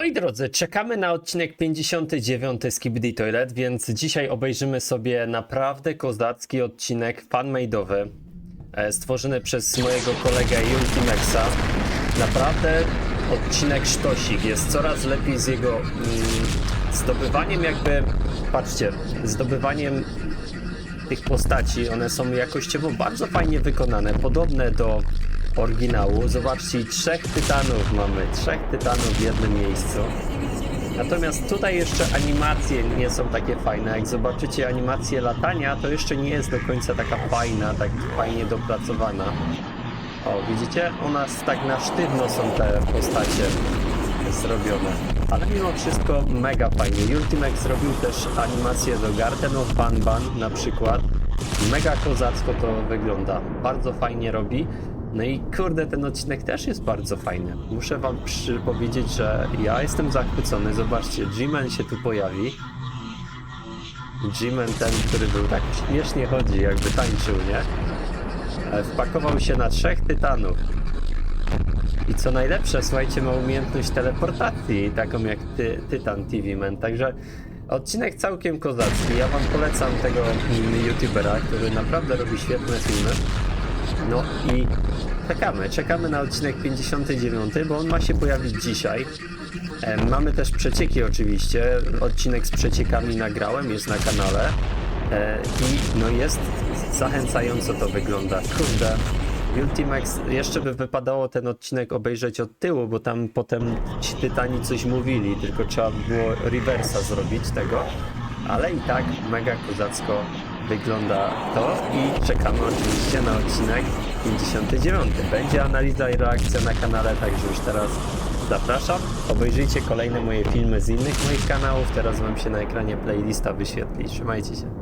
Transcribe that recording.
Moi drodzy, czekamy na odcinek 59 z Kibidi Toilet, więc dzisiaj obejrzymy sobie naprawdę kozacki odcinek fanmade'owy e, stworzony przez mojego kolegę Ultimexa. Naprawdę odcinek sztosik, jest coraz lepiej z jego mm, zdobywaniem jakby, patrzcie, zdobywaniem tych postaci, one są jakościowo bardzo fajnie wykonane, podobne do oryginału. Zobaczcie, trzech tytanów mamy, trzech tytanów w jednym miejscu. Natomiast tutaj jeszcze animacje nie są takie fajne. Jak zobaczycie animację latania, to jeszcze nie jest do końca taka fajna, tak fajnie dopracowana. O, widzicie? U nas tak na sztywno są te postacie zrobione. Ale mimo wszystko mega fajnie. Ultimax zrobił też animację do Garden of Banban na przykład. Mega kozacko to wygląda. Bardzo fajnie robi. No i kurde, ten odcinek też jest bardzo fajny. Muszę wam powiedzieć, że ja jestem zachwycony. Zobaczcie, G-Man się tu pojawi. G-Man ten, który był tak śmiesznie chodzi, jakby tańczył, nie? Wpakował się na trzech tytanów. I co najlepsze, słuchajcie, ma umiejętność teleportacji, taką jak ty, Tytan TV Man. Także odcinek całkiem kozacki. Ja wam polecam tego youtubera, który naprawdę robi świetne filmy. No i czekamy, czekamy na odcinek 59, bo on ma się pojawić dzisiaj. E, Mamy też przecieki oczywiście. Odcinek z przeciekami nagrałem, jest na kanale. E, I no jest zachęcająco to wygląda. Kurde. Ultimax, jeszcze by wypadało ten odcinek obejrzeć od tyłu, bo tam potem ci tytani coś mówili, tylko trzeba by było reversa zrobić tego. Ale i tak mega kozacko wygląda to i czekamy oczywiście na odcinek 59. Będzie analiza i reakcja na kanale, także już teraz zapraszam. Obejrzyjcie kolejne moje filmy z innych moich kanałów. Teraz wam się na ekranie playlista wyświetli. Trzymajcie się.